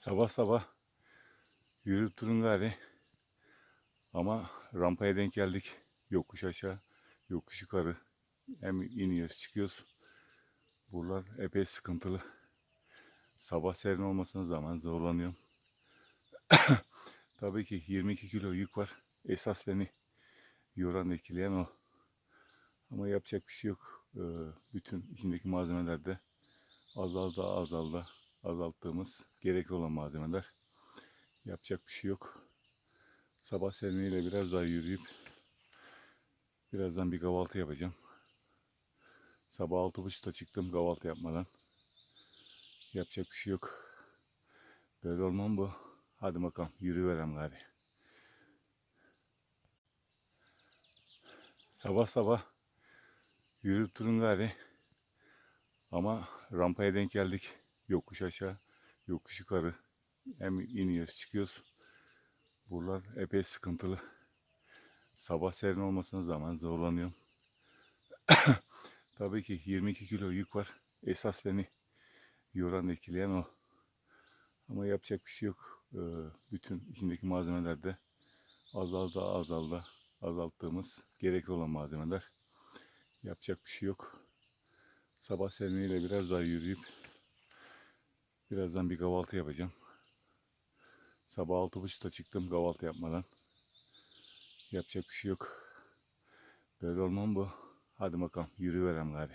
Sabah sabah yürüyüp durun gari. Ama rampaya denk geldik. Yokuş aşağı, yokuş yukarı. Hem iniyoruz, çıkıyoruz. Buralar epey sıkıntılı. Sabah serin olmasına zaman zorlanıyorum. Tabii ki 22 kilo yük var. Esas beni yoran etkileyen o. Ama yapacak bir şey yok. Ee, bütün içindeki malzemeler de azaldı azaldı azalttığımız gerekli olan malzemeler. Yapacak bir şey yok. Sabah serinliğiyle biraz daha yürüyüp birazdan bir kahvaltı yapacağım. Sabah altı buçukta çıktım kahvaltı yapmadan. Yapacak bir şey yok. Böyle olmam bu. Hadi bakalım yürüverem gari. Sabah sabah yürüyüp durun gari. Ama rampaya denk geldik. Yokuş aşağı, yokuş yukarı. Hem iniyoruz, çıkıyoruz. Buralar epey sıkıntılı. Sabah serin olmasına zaman zorlanıyorum. Tabii ki 22 kilo yük var. Esas beni yoran etkileyen o. Ama yapacak bir şey yok. Ee, bütün içindeki malzemeler de azaldı azaldı azalttığımız gerekli olan malzemeler. Yapacak bir şey yok. Sabah serinliğiyle biraz daha yürüyüp birazdan bir kahvaltı yapacağım. Sabah altı buçukta çıktım kahvaltı yapmadan. Yapacak bir şey yok. Böyle olmam bu. Hadi bakalım yürüverem gari.